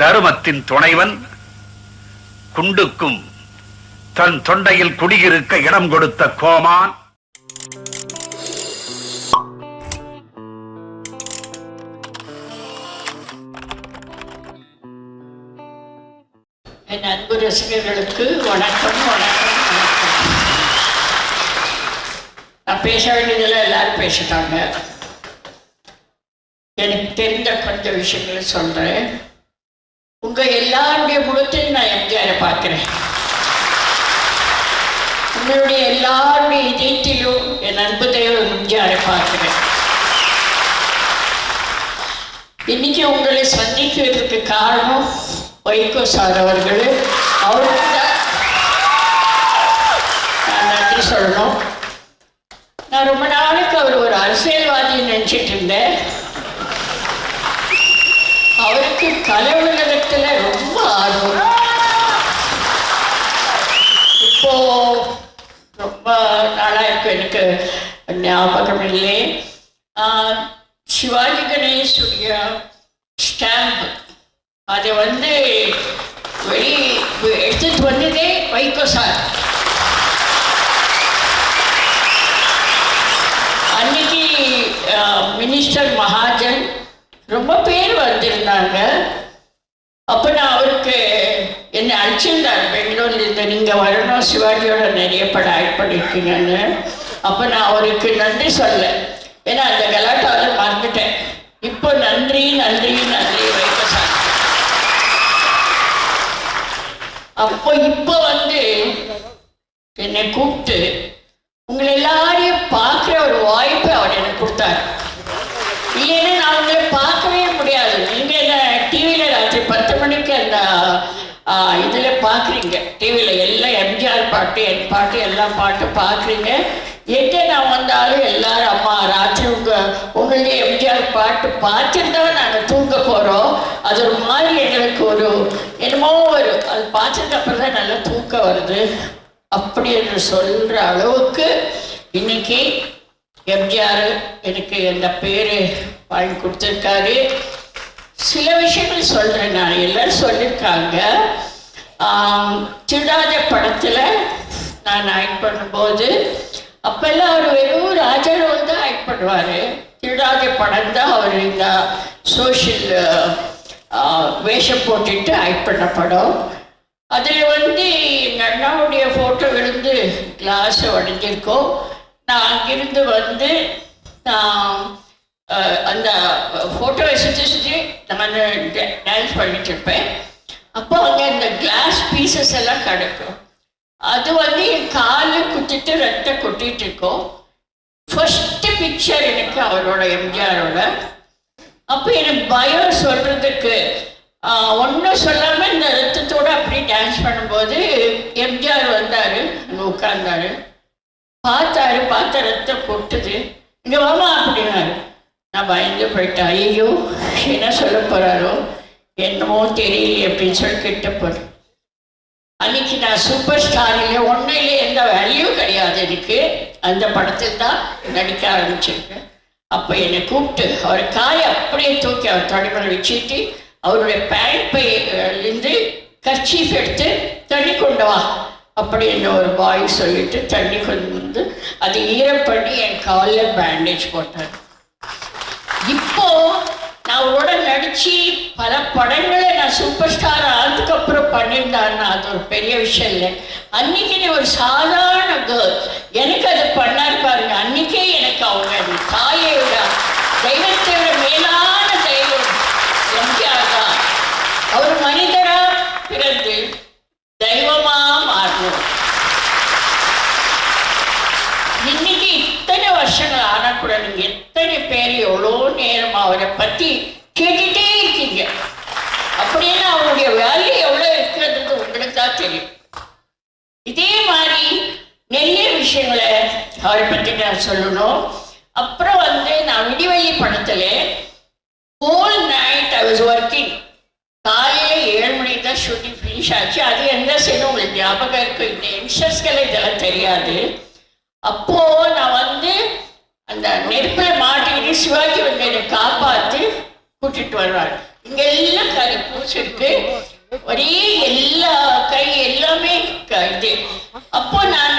தருமத்தின் துணைவன் குண்டுக்கும் தன் தொண்டையில் குடியிருக்க இடம் கொடுத்த கோமான். என் அன்பு ரசிகர்களுக்கு வணக்கம் வணக்கம் நான் பேச வேண்டியதில் எல்லாரும் பேசிட்டாங்க. எனக்கு தெரிந்த கொஞ்சம் விஷயங்களை சொல்றேன் உங்க எல்லாருடைய முகத்தையும் நான் எம்ஜிஆரை பார்க்கிறேன். உங்களுடைய எல்லாருடைய இதயத்திலும் என் அன்பு தெய்வம் எம்ஜிஆரை பார்க்கிறேன். இன்னைக்கு உங்களை சந்திக்கிறதுக்கு காரணம் வைகோ சார் அவர்கள். அவருக்கு தான் நான் நன்றி சொல்லணும். நான் ரொம்ப நாளைக்கு அவர் ஒரு அரசியல்வாதின்னு நினைச்சிட்டு இருந்தேன். அவருக்கு கலை உலகத்துல ரொம்ப ஆர்வம் இப்போ ரொம்ப நாளா இருக்கு எனக்கு ஞாபகம் இல்லை சிவாஜி கணேசுடைய ஸ்டாம்ப் அதை வந்து வெளி எடுத்துட்டு வந்ததே வைகோ சார் அன்னைக்கு மினிஸ்டர் மகாஜன் ரொம்ப பேர் வந்திருந்தாங்க. அப்போ நான் அவருக்கு என்னை அழைச்சிருந்தார். பெங்களூர்லேருந்து நீங்கள் வரணும். சிவாஜியோட நிறைய படம் ஆக்ட் பண்ணியிருக்கீங்கன்னு அப்போ நான் அவருக்கு நன்றி சொல்ல ஏன்னா அந்த கலாட்டாவில் மறந்துட்டேன். இப்போ நன்றி நன்றி நன்றி வைக்க சார். அப்போ இப்போ வந்து என்னை கூப்பிட்டு உங்களை எல்லாரையும் பார்க்குற ஒரு வாய்ப்பை அவர் எனக்கு கொடுத்தாரு. இல்லைன்னா நான் உங்களை பார்க்கவே முடியாது. நீங்கள் என்ன டிவியில் ராத்திரி பத்து மணிக்கு அந்த இதில் பார்க்குறீங்க. டிவியில் எல்லாம் எம்ஜிஆர் பாட்டு என் பாட்டு எல்லாம் பாட்டு பார்க்குறீங்க. எங்கே நான் வந்தாலும் எல்லாரும் அம்மா ராத்திரி உங்கள் உங்களுடைய எம்ஜிஆர் பாட்டு பார்த்துட்டு தான் நாங்கள் தூங்க போகிறோம் அது ஒரு மாதிரி எங்களுக்கு ஒரு என்னமோ ஒரு அது பார்த்ததுக்கு அப்புறம் தான் நல்லா தூக்கம் வருது. அப்படி என்று சொல்கிற அளவுக்கு இன்னைக்கு எம்ஜிஆர் எனக்கு அந்த பேர் வாங்கி கொடுத்துருக்காரு. சில விஷயங்கள் சொல்கிறேன் நான். எல்லோரும் சொல்லியிருக்காங்க ஆம், திருடாத படத்தில் நான் ஆக்ட் பண்ணும்போது அப்போல்லாம் அவர் வெறும் ராஜா தான் ஆக்ட் பண்ணுவார். திருடாத படம் தான் அவர் இந்த சோஷியல் வேஷம் போட்டுட்டு ஆக்ட் பண்ண படம். அதில் வந்து எங்கள் அண்ணாவுடைய ஃபோட்டோ விழுந்து கிளாஸ் உடஞ்சிருக்கோம். நான் அங்கிருந்து வந்து நான் அந்த ஃபோட்டோவை சுற்றி சுற்றி நான் டான்ஸ் பண்ணிட்டு இருப்பேன். அப்போ அங்கே இந்த கிளாஸ் பீசஸ் எல்லாம் கிடக்கும். அது வந்து என் கால் குத்திட்டு ரத்தம் கொட்டிட்டு இருக்கோம் ஃபர்ஸ்ட் பிக்சர் எனக்கு அவரோட எம்ஜிஆரோட. அப்போ எனக்கு பயம் சொல்றதுக்கு ஒன்றும் சொல்லாமல் இந்த ரத்தத்தோட அப்படியே டான்ஸ் பண்ணும்போது எம்ஜிஆர் வந்தார் உட்கார்ந்தாரு. பார்த்தாரு பார்த்த ரத்தம் கொட்டுது. இங்கே வாமா அப்படின்னாரு. நான் பயந்து போயிட்டேன். ஐயோ என்ன சொல்ல போறாரோ? என்னமோ தெரியலையே அப்படின்னு சொல்லி கிட்ட போறேன் அன்னைக்கு நான் சூப்பர் ஸ்டாரில் ஒன்றையிலே எந்த வேல்யூ கிடையாது எனக்கு. அந்த படத்தில் தான் நடிக்க ஆரம்பிச்சிருக்கேன். அப்போ என்னை கூப்பிட்டு அவர் காயை அப்படியே தூக்கி அவர் தொடைமலை வச்சுட்டு அவருடைய பேண்ட் பையிலிருந்து கர்ச்சீஃப் எடுத்து தண்ணி கொண்டு வா அப்படி என்ன ஒரு பாய் சொல்லிட்டு தண்ணி கொண்டு வந்து அதை ஈரம் பண்ணி என் காலில் பேண்டேஜ் போட்டார். இப்போ நான் உடனே நடிச்சு பல படங்களை நான் சூப்பர் ஸ்டார் பண்ணியிருந்தாருன்னா அது ஒரு பெரிய விஷயம் இல்லை. அன்னைக்கு நீ ஒரு சாதாரண கேர்ள் எனக்கு அது பண்ணார் பாருங்க. அன்னைக்கே எனக்கு அவங்க அது தாயை விட தெய்வத்தை விட மேலான தெய்வம் எம்ஜிஆர் தான். அவர் மனிதரா பிறந்து தெய்வமா மாறணும் இன்னைக்கு இத்தனை வருஷங்கள் ஆனா கூட நீங்க எத்தனை பேர் எவ்வளோ நேரம் அவரை பத்தி கேட்டுட்டே இருக்கீங்க அப்படின்னா அவருடைய வேல்யூ எவ்வளோ இருக்கிறது உங்களுக்கு தான் தெரியும் இதே மாதிரி நிறைய விஷயங்களை அவரை பற்றி நான் சொல்லணும். அப்புறம் வந்து நான் விடிவெளி படத்துல whole night I was working காலையில் ஏழு மணிக்கு தான் ஷூட்டிங் ஃபினிஷ் ஆச்சு. அது என்ன செய்யணும் உங்களுக்கு ஞாபகம் இருக்கு இந்த யங்ஸ்டர்ஸ்கள் இதெல்லாம் தெரியாது. அப்போ நான் வந்து அந்த நெருப்பில் மாட்டிக்கிட்டு சிவாஜி வந்து என்னை காப்பாத்து கூட்டிட்டு வருவார். இங்க எல்லாம் கறி பூச்சிருக்கு ஒரே எல்லா கை எல்லாமே இது. அப்போ நான்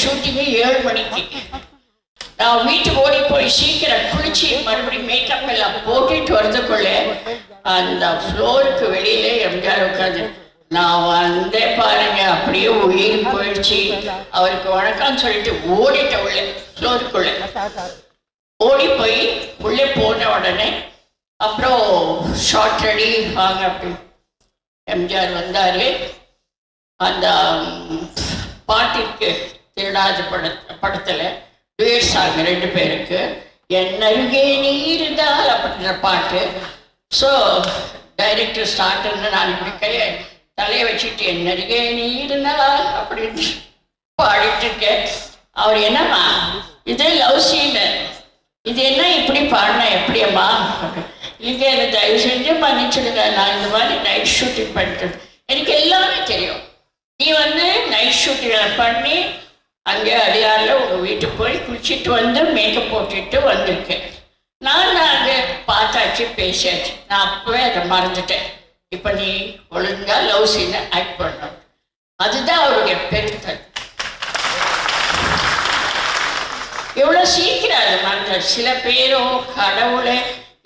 ஷூட்டிங்கு ஏழு மணிக்கு. நான் வீட்டுக்கு ஓடி போய் சீக்கிரம் குளிச்சு மறுபடியும் மேக்கப் எல்லாம் போட்டுட்டு வரதுக்குள்ள அந்த ஃப்ளோருக்கு வெளியில எம்ஜிஆர் உட்காந்து நான் வந்தே பாருங்க. அப்படியே உயிர் போயிடுச்சு. அவருக்கு வணக்கம் சொல்லிட்டு ஓடிட்டேன் உள்ள ஃப்ளோருக்குள்ள ஓடி போய் உள்ளே போன உடனே அப்புறம் ஷார்ட் ரெடி வாங்க. அப்படி எம்ஜிஆர் வந்தாரு. அந்த பாட்டிற்கு திருடாத பட படத்துல duet ரெண்டு பேருக்கு என் அருகே நீ இருந்தால் அப்படின்ற பாட்டு. ஸோ டைரக்டர் ஸ்டார்ட்னு நான் இப்படி கையை தலையை வச்சுட்டு என் அருகே நீ இருந்தால் அப்படின்னு பாடிட்டு இருக்கேன் அவர் என்னம்மா இது லவ் சீனு. இது என்ன இப்படி பாடினா எப்படியம்மா? இல்லைங்க என்னை தயவு செஞ்சு மன்னிச்சிடுங்க. நான் இந்த மாதிரி நைட் ஷூட்டிங் பண்ணிட்டு எனக்கு எல்லாமே தெரியும். நீ வந்து நைட் ஷூட்டிங் பண்ணி அங்கே அடியாரில் உங்கள் வீட்டுக்கு போய் குளிச்சுட்டு வந்து மேக்கப் போட்டுட்டு வந்திருக்கேன். நான் அங்கே பார்த்தாச்சு பேசியாச்சு. நான் அப்பவே அதை மறந்துட்டேன். இப்போ நீ ஒழுங்கா லவ் சீனை ஆக்ட் பண்ணணும். அதுதான் அவருடைய பெருத்தல். எவ்வளோ சீக்கிரம் அது மறந்துட்டார். சில பேரோ கடவுளை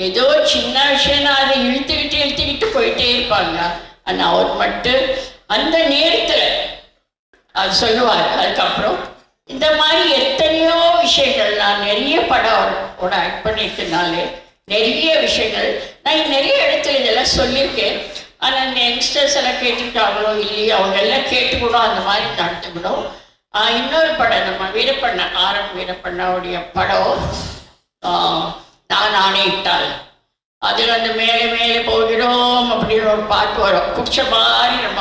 ஏதோ சின்ன விஷயம் அதை இழுத்துக்கிட்டு இழுத்துக்கிட்டு போயிட்டே இருப்பாங்க. ஆனால் அவர் மட்டும் அந்த நேரத்தில் அது சொல்லுவார் அதுக்கப்புறம் இந்த மாதிரி எத்தனையோ விஷயங்கள் நான் நிறைய படம் ஓட ஆக்ட் பண்ணியிருக்கனாலே நிறைய விஷயங்கள் நான் நிறைய இடத்துல இதெல்லாம் சொல்லியிருக்கேன். ஆனால் இந்த யங்ஸ்டர்ஸ் எல்லாம் கேட்டிருக்காங்களோ இல்லையோ அவங்க எல்லாம் கேட்டுக்கணும் அந்த மாதிரி நடத்துக்கணும் இன்னொரு படம் நம்ம வீரப்பண்ண ஆரம் வீரப்பண்ணாவுடைய படம் நான் ஆணையிட்டால். அதில் அந்த மேலே மேலே போகிறோம் அப்படின்னு ஒரு பாட்டு வரும். பிடிச்ச மாதிரி நம்ம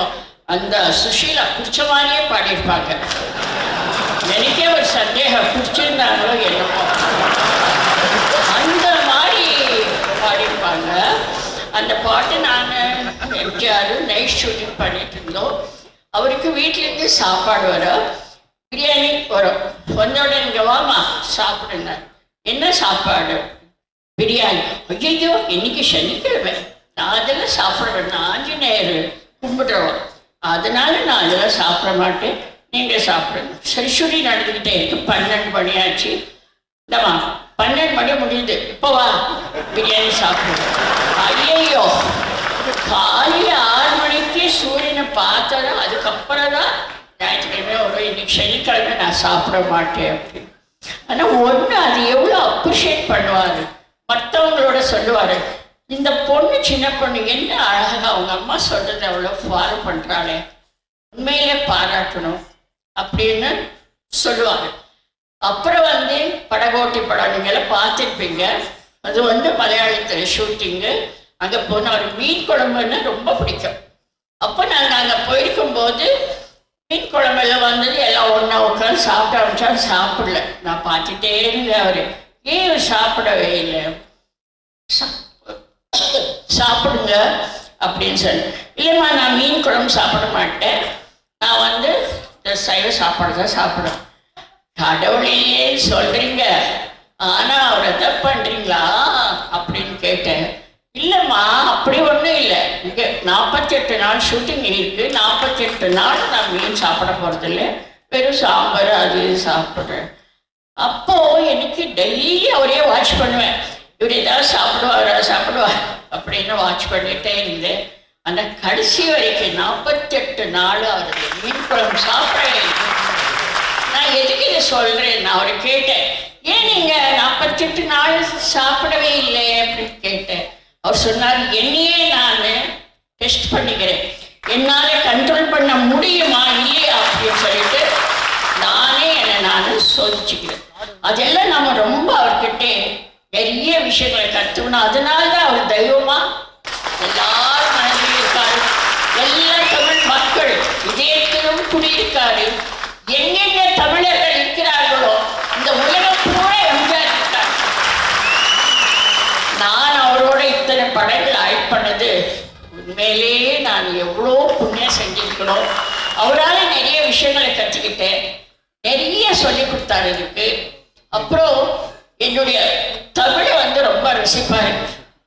அந்த சுஷீலா குடிச்ச மாதிரியே பாடியிருப்பாங்க. எனக்கே ஒரு சந்தேகம் குடிச்சிருந்தாங்களோ என்னமோ. அந்த மாதிரி பாடியிருப்பாங்க. அந்த பாட்டு நான் எம்ஜிஆர் நைட் ஷூட்டிங் பண்ணிட்டு இருந்தோம். அவருக்கு வீட்டிலேருந்து சாப்பாடு வரும். பிரியாணி வரும். வந்தோட இங்கே வாமா சாப்பிடுங்க. என்ன சாப்பாடு? பிரியாணி. ஐயோ இன்னைக்கு சனிக்கிழமை. நான் அதெல்லாம் சாப்பிட்றேன் நான் ஆஞ்சநேயர் கும்பிடுறோம் அதனால நான் அதெல்லாம் சாப்பிட மாட்டேன். நீங்கள் சாப்பிடுங்க. சரி நடந்துக்கிட்டே இருக்கு. பன்னெண்டு மணி ஆச்சு. இந்தமா பன்னெண்டு மணி முடியுது. இப்போ வா பிரியாணி சாப்பிடுவோம். ஐயையோ காலையில் ஆறு மணிக்கு சூரியனை பார்த்ததா அதுக்கப்புறம் தான் ஞாயிற்றுக்கிழமை ஒரு இன்னைக்கு சனிக்கிழமை நான் சாப்பிட மாட்டேன் அப்படின்னு. ஆனால் ஒன்று அது எவ்வளோ அப்ரிஷியேட் பண்ணுவார். மற்றவங்களோட சொல்லுவார் இந்த பொண்ணு சின்ன பொண்ணு என்ன அழகாக அவங்க அம்மா சொல்கிறத அவ்வளோ ஃபாலோ பண்ணுறாளே உண்மையிலே பாராட்டணும் அப்படின்னு சொல்லுவாங்க. அப்புறம் வந்து படகோட்டி படம் நீங்களாம் பார்த்துருப்பீங்க. அது வந்து மலையாளத்தில் ஷூட்டிங்கு அங்கே போனால் அவருக்கு மீன் குழம்புன்னா ரொம்ப பிடிக்கும். அப்போ நாங்கள் அங்கே போயிருக்கும்போது மீன் குழம்பெல்லாம் வந்தது எல்லாம் ஒன்றா உட்காந்து சாப்பிட ஆரம்பிச்சா சாப்பிடல. நான் பார்த்துட்டே இருந்தேன் அவர். ஏன் சாப்பிடவே இல்லை? சா- சாப்பிடுங்க அப்படின்னு சொல்லி இல்லைம்மா நான் மீன் குழம்பு சாப்பிட மாட்டேன். நான் வந்து இந்த சைவ சாப்பாடு தான் சாப்பிடுவேன். கடவுளையே சொல்றீங்க. ஆனா அவரை தப்பு பண்றீங்களா? அப்படின்னு கேட்டேன். இல்லைம்மா அப்படி ஒன்றும் இல்லை. இங்கே நாற்பத்தெட்டு நாள் ஷூட்டிங் இருக்கு. நாற்பத்தெட்டு நாள் நான் மீன் சாப்பிட போகிறதில்ல வெறும் சாம்பார் அது சாப்பிட்றேன். அப்போ எனக்கு டெய்லி அவரே வாட்ச் பண்ணுவேன். இப்படி தான் சாப்பிடுவாரா சாப்பிடுவார் அப்படின்னு வாட்ச் பண்ணிகிட்டே இருந்தேன் அந்த கடைசி வரைக்கும் நாற்பத்தெட்டு நாள் அவருக்கு மீன் குழம்பு சாப்பிடவே இல்லை. நான் எதுக்கு இதை சொல்கிறேன் நான் அவரை கேட்டேன் ஏன் நீங்கள் நாற்பத்தெட்டு நாள் சாப்பிடவே இல்லை? அப்படின்னு கேட்டேன். அவர் சொன்னார் என்னையே நான் டெஸ்ட் பண்ணிக்கிறேன். என்னால் கண்ட்ரோல் பண்ண முடியுமா? இல்லையா? அப்படின்னு சொல்லிட்டு நானே என்னை நான் சோதிச்சுக்கிறேன். அதெல்லாம் நம்ம ரொம்ப அவர்கிட்ட நிறைய விஷயங்களை கற்றுக்கணும் அதனால தான் அவர் தெய்வமா எல்லாரும் மனதில் இருக்காரு. எல்லா தமிழ் மக்கள் இதயத்திலும் குடியிருக்காரு. எங்கெங்க தமிழர்கள் இருக்கிறார்களோ இந்த உலகம் பூரா எம்ஜிஆர் இருக்கார். நான் அவரோட இத்தனை படங்கள் ஆக்ட் பண்ணது உண்மையிலேயே நான் எவ்வளோ புண்ணியம் செஞ்சிருக்கணும். அவரால் நிறைய விஷயங்களை கற்றுக்கிட்டேன் நிறைய சொல்லி கொடுத்தாரு எனக்கு. அப்புறம் என்னுடைய தமிழை வந்து ரொம்ப ரசிப்பாரு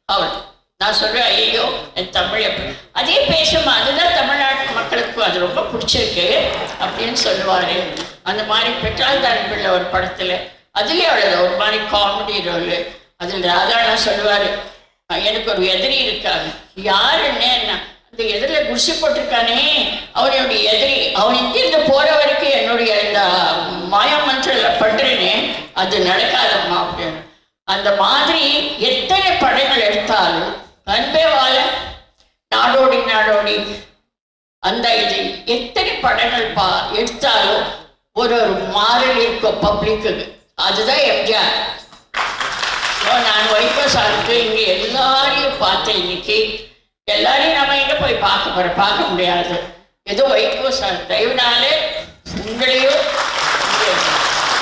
அவர். நான் சொல்றேன் ஐயோ என் தமிழ் எப்படி அதே பேசும் அதுதான் தமிழ்நாட்டு மக்களுக்கும் அது ரொம்ப பிடிச்சிருக்கு அப்படின்னு சொல்லுவாரு. அந்த மாதிரி பெற்றால்தான் பிள்ளை ஒரு படத்துல. அதுலயே அவ்வளவு ஒரு மாதிரி காமெடி ரோலு அதில் ராதாண்ணா சொல்லுவாரு எனக்கு ஒரு எதிரி இருக்காங்க. யாருன்னு? என்ன? அந்த எதிரில குடிசை போட்டிருக்கானே. அவனுடைய எதிரி அவன் இங்கிருந்து போற வரைக்கும் என்னுடைய இந்த மாயமந்திரில பண்றேனே. அது நடக்காதம்மா அப்படின்னு. அந்த மாதிரி எத்தனை படங்கள் எடுத்தாலும் அன்பே வாழ நாடோடி நாடோடி. அந்த இது எத்தனை படங்கள் பா எடுத்தாலும் ஒரு ஒரு மாறல் இருக்கும் பப்ளிக்கு அதுதான் எம்ஜிஆர். நான் வைகோ சாருக்கு இங்கே எல்லாரையும் பார்த்தேன் இன்னைக்கு. எல்லாரையும் நம்ம எங்கே போய் பார்க்க போகிறோம் பார்க்க முடியாது. ஏதோ வைகோ சார் தயவுனாலே உங்களையும் இங்கே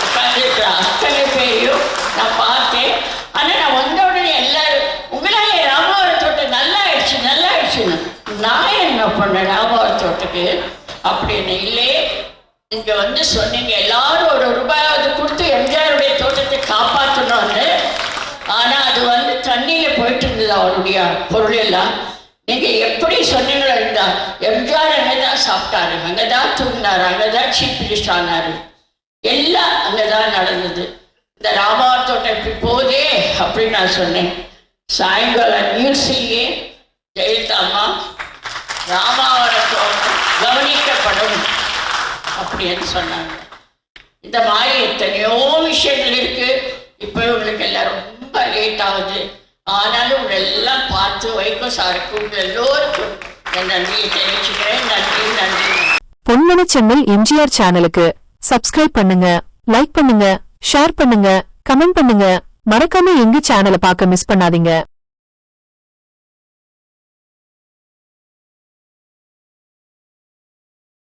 உட்கார்ந்திருக்கிற அத்தனை பேரையும் நான் பார்த்தேன் ஆனால் நான் வந்த உடனே எல்லாரும் உங்களால ராமாவரம் தோட்டம் நல்லா ஆயிடுச்சு நல்லா ஆயிடுச்சுன்னு நான் என்ன தோட்டத்துக்கு அப்படின்னு இல்லையே இங்க வந்து சொன்னீங்க எல்லாரும் ஒரு ரூபாயாவது கொடுத்து எம்ஜிஆருடைய தோட்டத்தை காப்பாற்றணும்னு ஆனா அது வந்து தண்ணியில போயிட்டு இருந்தது அவருடைய பொருள் எல்லாம்? நீங்க எப்படி சொன்னீங்களோ இருந்தா எம்ஜிஆர் அங்கதான் சாப்பிட்டாரு. அங்கதான் தூங்கினாரு. அங்கதான் சீஃப் மினிஸ்டர் ஆனாரு. எல்லாம் அங்கதான் நடந்தது. இந்த ராமாவர் தோட்டம் இப்படி போதே அப்படின்னு நான் சொன்னேன். சாயங்காலம் நியூஸ்லயே ஜெயலலிதா அம்மா ராமாவரம் கவனிக்கப்படும். அப்படின்னு சொன்னாங்க. இந்த மாதிரி எத்தனையோ விஷயங்கள் இருக்கு. இப்போ இவங்களுக்கு எல்லாம் ரொம்ப லேட் ஆகுது. ஆனாலும் உங்களை எல்லாம் பார்த்து வைக்கோ சாருக்கு உங்கள் எல்லோருக்கும் என் நன்றியை தெரிவிச்சுக்கிறேன். நன்றி நன்றி. பொன்மன செம்மல் எம்ஜிஆர் சேனலுக்கு சப்ஸ்கிரைப் பண்ணுங்க லைக் பண்ணுங்க ஷேர் பண்ணுங்க கமெண்ட் பண்ணுங்க. மறக்காம எங்க சேனலை பார்க்க மிஸ் பண்ணாதீங்க.